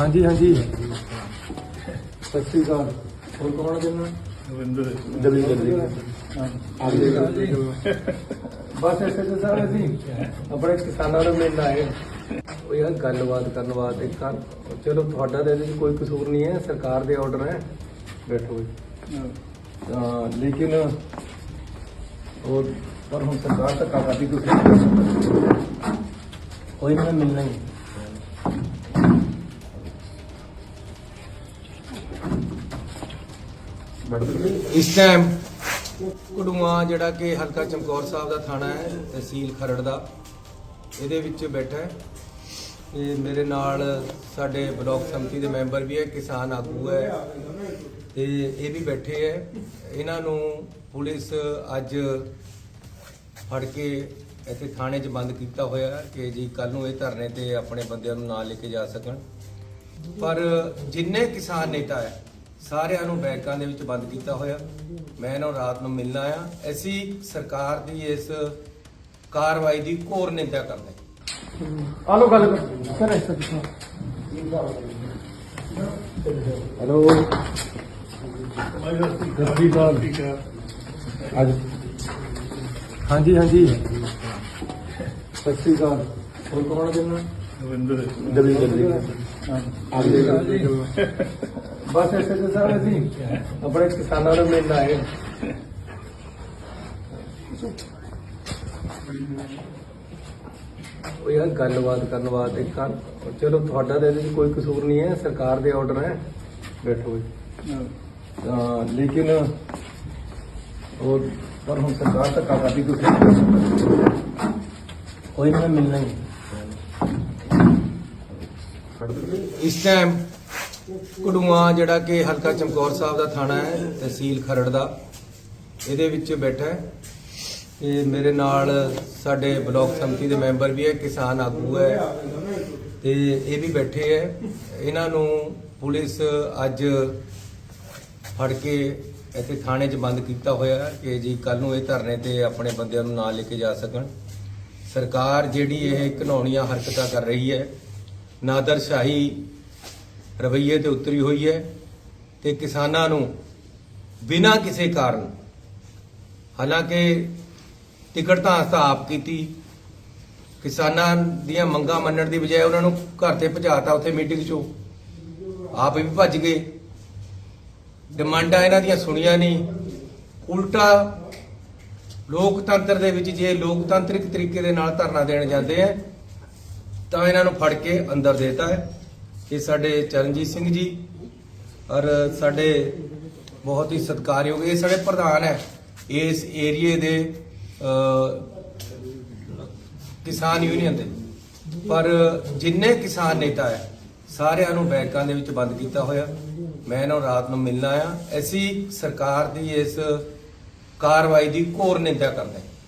ਹਾਂਜੀ ਹਾਂਜੀ। ਸਤਿ ਸ਼੍ਰੀ ਅਕਾਲ। ਹੋਰ ਕੌਣ ਰਵਿੰਦਰ। ਜੀ। ਹਾਂਜੀ। ਬਸ ਇਸੇ ਤੇ ਸਾਰੇ ਅਸੀਂ ਆਪਣੇ ਕਿਸਾਨਾਂ ਨੂੰ ਮਿਲਣ ਆਏ ਉਹ ਯਾਰ ਗੱਲਬਾਤ ਕਰਨ ਵਾਸਤੇ ਕਰ ਚਲੋ ਤੁਹਾਡਾ ਤਾਂ ਇਹਦੇ 'ਚ ਕੋਈ ਕਸੂਰ ਨਹੀਂ ਹੈ। ਸਰਕਾਰ ਦੇ ਆਰਡਰ ਹੈ। ਬੈਠੋ ਜੀ। ਤਾਂ ਲੇਕਿਨ ਉਹ ਪਰ ਹੁਣ ਸਰਕਾਰ ਧੱਕਾ ਕਰਦੀ ਤੁਸੀਂ ਕੋਈ ਨਾ ਮਿਲਣਾ ਹੀ। ਇਸ ਟਾਈਮ ਕੁੜੂਆ ਜਿਹੜਾ ਕਿ ਹਲਕਾ ਚਮਕੌਰ ਸਾਹਿਬ ਦਾ ਥਾਣਾ ਹੈ, ਤਹਿਸੀਲ ਖਰੜ ਦਾ, ਇਹਦੇ ਵਿੱਚ ਬੈਠਾ ਹੈ। ਇਹ ਮੇਰੇ ਨਾਲ ਸਾਡੇ ਬਲਾਕ ਸੰਮਤੀ ਦੇ ਮੈਂਬਰ ਵੀ ਹੈ, ਕਿਸਾਨ ਆਗੂ ਹੈ। ਤੇ ਇਹ ਵੀ ਬੈਠੇ ਹੈ। ਇਹਨਾਂ ਨੂੰ ਪੁਲਿਸ ਅੱਜ ਫੜ ਕੇ ਇੱਥੇ ਥਾਣੇ 'ਚ ਬੰਦ ਕੀਤਾ ਹੋਇਆ ਕਿ ਜੀ ਕੱਲ ਨੂੰ ਇਹ ਧਰਨੇ ਤੇ ਆਪਣੇ ਬੰਦਿਆਂ ਨੂੰ ਨਾਲ ਲੈ ਕੇ ਜਾ ਸਕਣ। ਪਰ ਜਿੰਨੇ ਕਿਸਾਨ ਨੇਤਾ ਹੈ, ਸਾਰਿਆਂ ਨੂੰ ਬੈਂਕਾਂ ਦੇ ਵਿੱਚ ਬੰਦ ਕੀਤਾ ਹੋਇਆ। ਮੈਂ ਇਹਨਾਂ ਰਾਤ ਨੂੰ ਮਿਲਣਾ ਆ ਅਸੀਂ ਸਰਕਾਰ ਦੀ ਇਸ ਕਾਰਵਾਈ ਦੀ ਘੋਰ ਨਿੰਦਾ ਕਰਦੇ ਹਾਂ। ਆਲੋ ਗੱਲ ਕਰ। ਇਸ ਹੈਲੋ। ਗੱਡੀ ਬਾਲ ਅੱਜ। ਹਾਂਜੀ ਹਾਂਜੀ। ਸਤਿ ਸ਼੍ਰੀ ਅਕਾਲ। ਹੋਰ ਕੌਣ ਜਨ? ਰਵਿੰਦਰ ਦਵਿੰਦਰ ਜੀ ਬਸ ਇਸੇ ਤੇ ਸਾਰੇ ਅਸੀਂ ਆਪਣੇ ਕਿਸਾਨਾਂ ਨੂੰ ਮਿਲਣਾ ਆਏ ਉਹ ਯਾਰ ਗੱਲਬਾਤ ਕਰਨ ਵਾਸਤੇ ਕਰ ਚਲੋ ਤੁਹਾਡਾ ਤਾਂ ਇਹਦੇ ਕੋਈ ਕਸੂਰ ਨਹੀਂ ਹੈ, ਸਰਕਾਰ ਦੇ ਆਰਡਰ ਹੈ। ਬੈਠੋ ਜੀ। ਤਾਂ ਲੇਕਿਨ ਉਹ ਪਰ ਹੁਣ ਸਰਕਾਰ ਧੱਕਾ ਕਰਦੀ ਤੁਸੀਂ ਕੋਈ ਨਾ ਮਿਲਣਾ ਹੀ। ਇਸ ਟਾਈਮ ਕੁੜੂਆ ਜਿਹੜਾ ਕਿ ਹਲਕਾ ਚਮਕੌਰ ਸਾਹਿਬ ਦਾ ਥਾਣਾ ਹੈ, ਤਹਿਸੀਲ ਖਰੜ ਦਾ, ਇਹਦੇ ਵਿੱਚ ਬੈਠਾ ਹੈ। ਇਹ ਮੇਰੇ ਨਾਲ ਸਾਡੇ ਬਲਾਕ ਸੰਮਤੀ ਦੇ ਮੈਂਬਰ ਵੀ ਹੈ, ਕਿਸਾਨ ਆਗੂ ਹੈ। ਤੇ ਇਹ ਵੀ ਬੈਠੇ ਹੈ। ਇਹਨਾਂ ਨੂੰ ਪੁਲਿਸ ਅੱਜ ਫੜ ਕੇ ਇੱਥੇ ਥਾਣੇ 'ਚ ਬੰਦ ਕੀਤਾ ਹੋਇਆ ਹੈ ਕਿ ਜੀ ਕੱਲ ਨੂੰ ਇਹ ਧਰਨੇ ਤੇ ਆਪਣੇ ਬੰਦਿਆਂ ਨੂੰ ਨਾਲ ਲੈ ਕੇ ਜਾ ਸਕਣ। ਸਰਕਾਰ ਜਿਹੜੀ ਇਹ ਘਨੌਣੀਆਂ ਹਰਕਤਾਂ ਕਰ ਰਹੀ ਹੈ ਨਾਦਰਸ਼ਾਹੀ ਰਵੱਈਏ ਤੇ ਉਤਰੀ ਹੋਈ ਹੈ ਤੇ ਕਿਸਾਨਾਂ ਨੂੰ ਬਿਨਾਂ ਕਿਸੇ ਕਾਰਨ, ਹਾਲਾਂਕਿ ਟਿਕਟ ਤਾਂ ਹਸਤਾ ਆਪ ਕੀਤੀ, ਕਿਸਾਨਾਂ ਦੀਆਂ ਮੰਗਾਂ ਮੰਨਣ ਦੀ ਬਜਾਏ ਉਹਨਾਂ ਨੂੰ ਘਰ ਤੇ ਭਜਾਤਾ ਉੱਥੇ ਮੀਟਿੰਗ 'ਚੋਂ। ਆਪ ਵੀ ਭੱਜ ਗਏ। ਡਿਮਾਂਡਾਂ ਇਹਨਾਂ ਦੀਆਂ ਸੁਣੀਆਂ ਨਹੀਂ। ਉਲਟਾ ਲੋਕਤੰਤਰ ਦੇ ਵਿੱਚ ਜੇ ਲੋਕਤੰਤਰਿਕ ਤਰੀਕੇ ਦੇ ਨਾਲ ਧਰਨਾ ਦੇਣ ਜਾਂਦੇ ਆ ਤਾਂ ਇਹਨਾਂ ਨੂੰ ਫੜ ਕੇ ਅੰਦਰ ਦੇਤਾ ਹੈ ਇਹ ਸਾਡੇ ਚਰਨਜੀਤ ਸਿੰਘ ਜੀ ਔਰ ਸਾਡੇ ਬਹੁਤ ਹੀ ਸਤਿਕਾਰਯੋਗ, ਇਹ ਸਾਡੇ ਪ੍ਰਧਾਨ ਹੈ। ਇਸ ਏਰੀਏ ਦੇ ਕਿਸਾਨ ਯੂਨੀਅਨ ਦੇ। ਪਰ ਜਿੰਨੇ ਕਿਸਾਨ ਨੇਤਾ ਹੈ, ਸਾਰਿਆਂ ਨੂੰ ਬੈਂਕਾਂ ਦੇ ਵਿੱਚ ਬੰਦ ਕੀਤਾ ਹੋਇਆ। ਮੈਂ ਇਹਨਾਂ ਨੂੰ ਰਾਤ ਨੂੰ ਮਿਲਣਾ ਆ ਅਸੀਂ ਸਰਕਾਰ ਦੀ ਇਸ ਕਾਰਵਾਈ ਦੀ ਘੋਰ ਨਿੰਦਾ ਕਰਦੇ